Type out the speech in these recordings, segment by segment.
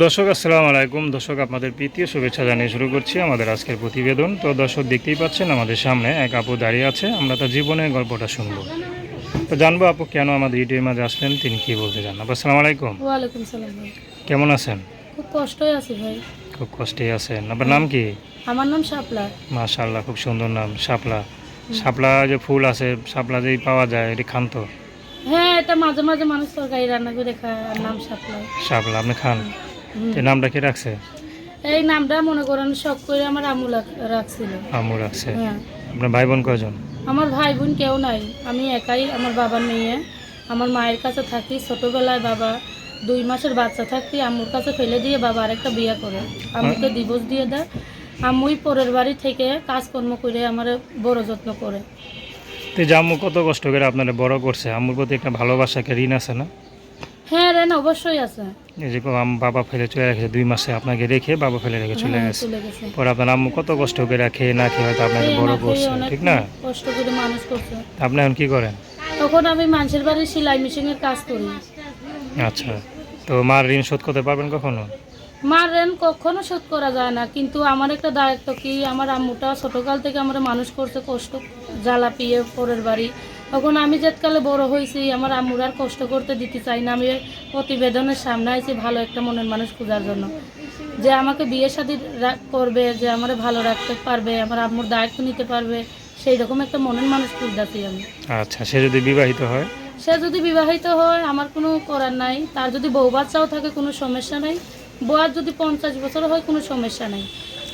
দর্শক আসসালামু আলাইকুম। দর্শক আপনাদের প্রীতীয় শুভেচ্ছা জানিয়ে শুরু করছি আমাদের আজকের প্রতিবেদন। তো দর্শক দেখতেই পাচ্ছেন আমাদের সামনে এক আপু দাঁড়িয়ে আছে। আমরা তার জীবনের গল্পটা শুনব। তো জানব আপু কেন আমাদের ইউটিউবের মাঝে আসলেন তিনি কি বলতে চান? আপু আসসালামু আলাইকুম। ওয়ালাইকুম সালাম ভাই। কেমন আছেন? খুব কষ্টই আছি ভাই। খুব কষ্টে আছেন। আপনার নাম কি? আমার নাম শাপলা। মাশাআল্লাহ খুব সুন্দর নাম শাপলা। শাপলা যে ফুল আছে শাপলা যেই পাওয়া যায় এটি খান তো হ্যাঁ এটা মাঝে মাঝে মানুষ তরকারি রান্না করে খায় আর নাম শাপলা। শাপলা আপনি খান। এই নামটা কে রাখছে? এই নামটা মনে করেন শখ করে আমার আমু রাখছিল। আমু রাখছে। হ্যাঁ। আপনার ভাই বোন কয়জন? আমার ভাই বোন কেউ নাই। আমি একাই আমার বাবার মেয়ে। আমার মায়ের কাছে থাকি ছোটবেলায় বাবা দুই মাসের বাচ্চা থাকতে আম্মুর কাছে ফেলে দিয়ে বাবা আরেকটা বিয়ে করে। আম্মুকে ডিভোর্স দিয়ে দেয়। আম্মুই পরের বাড়ি থেকে কাজকর্ম করে আমার বড় যত্ন করে। তো আম্মু কত কষ্ট করে আপনারা বড় করছে? আম্মুর প্রতি একটা ভালোবাসা একটা ঋণ আছে না? হ্যাঁ রেন অবশ্যই আছে। এই যে আম- বাবা ফেলে চলে রেখেছে দুই মাসে আপনাকে রেখে বাবা ফেলে রেখে চলে হ্যাঁ, গেছে। চলে পরে আপনার আম্মু কত কষ্ট করে খেয়ে না খেয়ে হয়তো আপনাকে বড় করছে ঠিক না? কষ্ট করে মানুষ করছে। আপনি এখন কি করেন? তখন আমি মানুষের বাড়ির সেলাই মেশিনের কাজ করি। আচ্ছা তো মার ঋণ শোধ করতে পারবেন কখনো? মার রেন কখনো শোধ করা যায় না কিন্তু আমার একটা দায়িত্ব কি আমার আম্মুটা ছোটকাল থেকে আমার মানুষ করছে কষ্ট জ্বালা পিয়ে পরের বাড়ি। তখন আমি যেতকালে বড় হয়েছি আমার আম্মুর আর কষ্ট করতে দিতে চাই না। আমি প্রতিবেদনের সামনে আইছি ভালো একটা মনের মানুষ খোঁজার জন্য। যে আমাকে বিয়ে শাদী করবে যে আমার ভালো রাখতে পারবে আমার আম্মুর দায়িত্ব নিতে পারবে সেই রকম একটা মনের মানুষ খুঁজতেছি আমি। আচ্ছা সে যদি বিবাহিত হয়? সে যদি বিবাহিত হয় আমার কোনো করার নাই। তার যদি বউ বাচ্চাও থাকে কোনো সমস্যা নাই। বউয়ার যদি পঞ্চাশ বছর হয় কোনো সমস্যা নাই।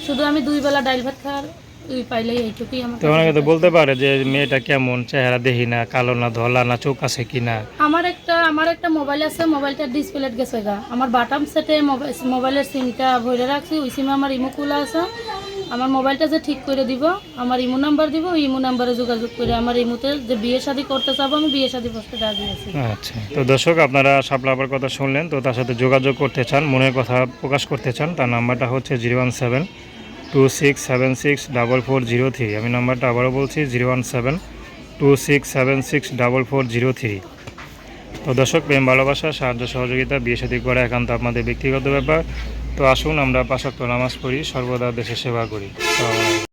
শুধু আমি দুই বেলা ডাইল ভাত খাওয়ার ওই পাইলেই এইটুকুই আমার তো তো বলতে পারে যে মেয়েটা কেমন চেহারা দেখি না কালো না ধলা না চোখ আছে কি না? আমার একটা আমার একটা মোবাইল আছে মোবাইলটা গেছে গা। আমার বাটাম সেটে মোবাইল মোবাইলের সিমটা ভরে রাখছি ওই সিমে আমার ইমো খোলা আছে। আমার মোবাইলটা যে ঠিক করে দিব আমার ইমো নাম্বার দিব ওই ইমো নাম্বারে যোগাযোগ করে আমার ইমোতে যে বিয়ে শাদী করতে চাবো আমি বিয়ে শাদী করতে রাজি আছি আচ্ছা তো দর্শক আপনারা সাপলাবার কথা শুনলেন তো তার সাথে যোগাযোগ করতে চান মনের কথা প্রকাশ করতে চান তার নাম্বারটা হচ্ছে zero one seven two six seven six double four zero three আমি নাম্বারটা আবারও বলছি zero one seven two six seven six double four zero three তো দর্শক, প্রেম, ভালোবাসা, সাহায্য, সহযোগিতা, বিয়ে সাথী করা একান্ত আপনাদের ব্যক্তিগত ব্যাপার। তো আসুন, আমরা পাশাক্ত নামাজ পড়ি, সর্বদা দেশের সেবা করি।